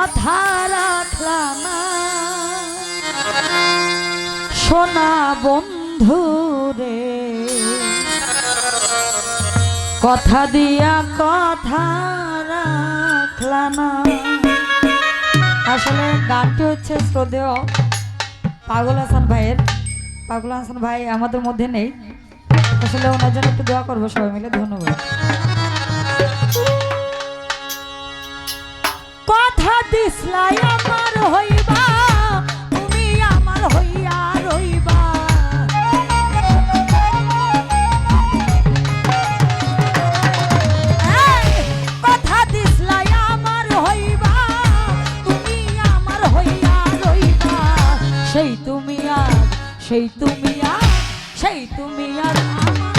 কথা রাখলা না। সোনা বন্ধু রে, কথা দিয়া কথা রাখলা না। আসলে গানটি হচ্ছে শ্রদ্ধেয় পাগল হাসান ভাইয়ের। পাগল হাসান ভাই আমাদের মধ্যে নেই। আসলে ওনার জন্য একটু দোয়া করব সবাই মিলে, ধন্যবাদ। আমার হইবা, তুমি আমার হইয়া কথা আমার তুমি আমার হইয়া রইবা। সেই তুমি আর, সেই তুমি আর, সেই তুমি আর আমার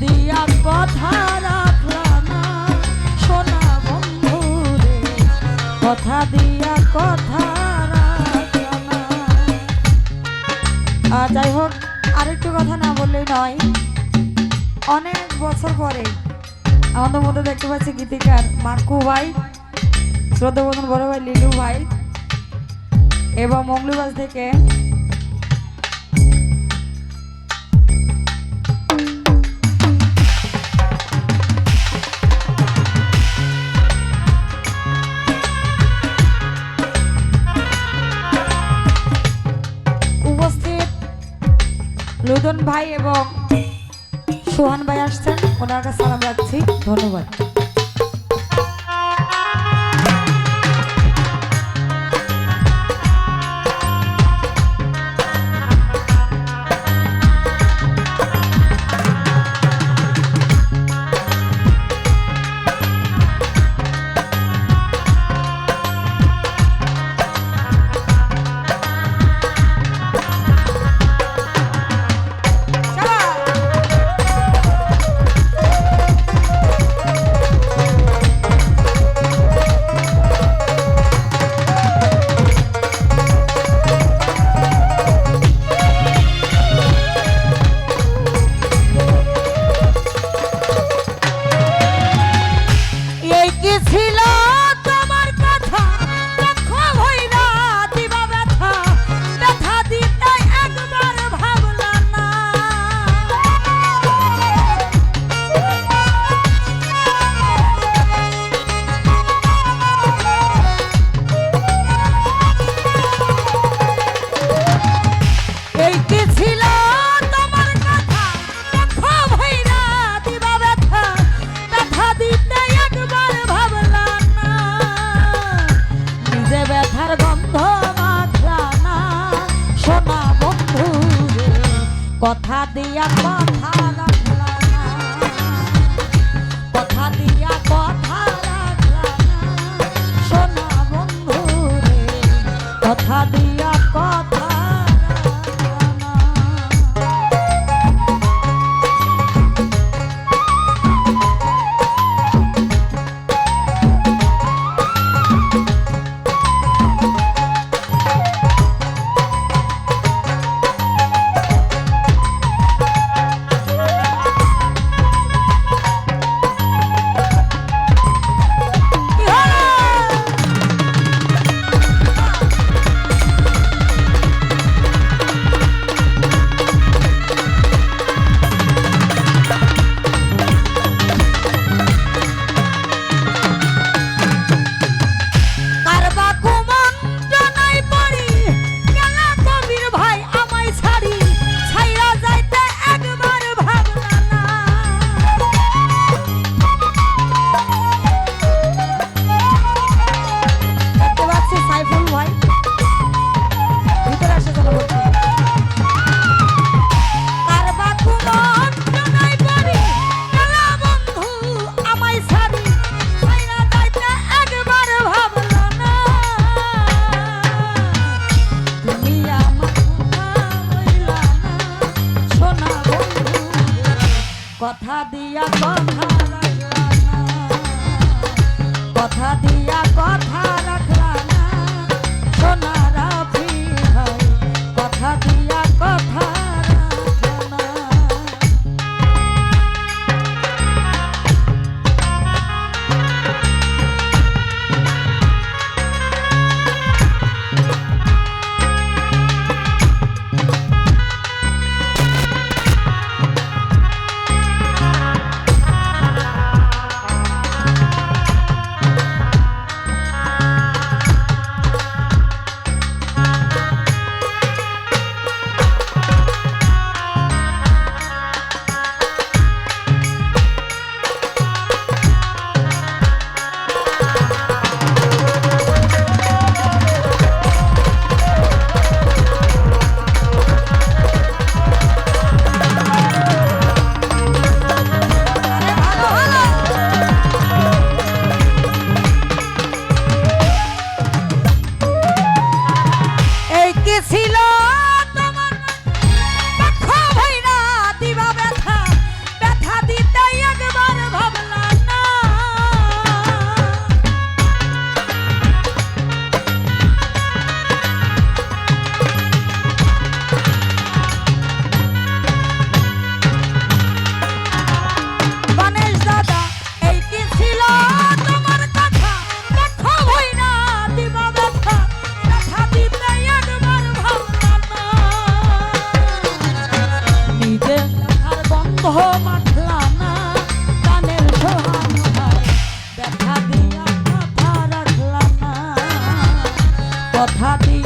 দিয়া কথা না। সোনা বন্ধু রে কথা দিয়া কথা যাই হোক, আরেকটু কথা না বললেই নয়। অনেক বছর পরে আমাদের মধ্যে দেখতে পাচ্ছি গীতিকার মার্কু ভাই শ্রদ্ধাবন্ধন বড় ভাই লিলু ভাই, এবং মঙ্গলবাজ থেকে লুদন ভাই এবং সোহান ভাই আসছেন ওনার কাছে সালাম রাখছি ধন্যবাদ।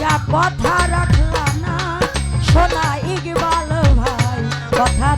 দিয়া কথা রাখলা না। সোনা ইকবাল ভাই কথা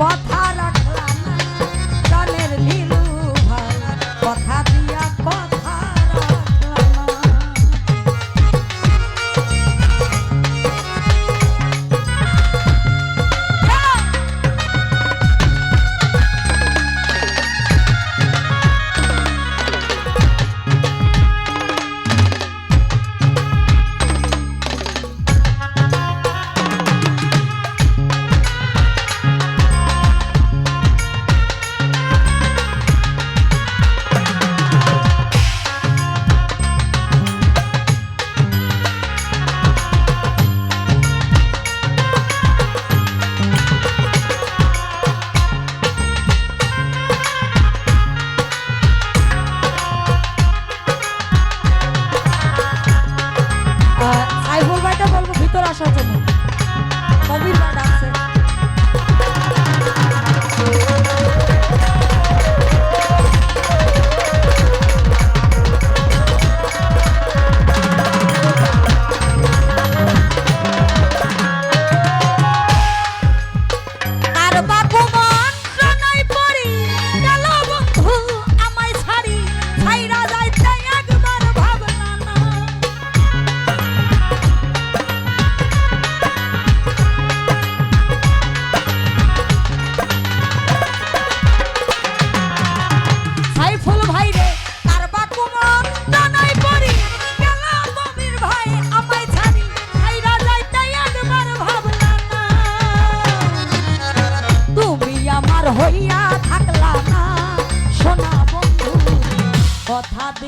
কথা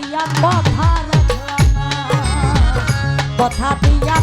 দিয়া কথা রাখলা না কথা দিয়া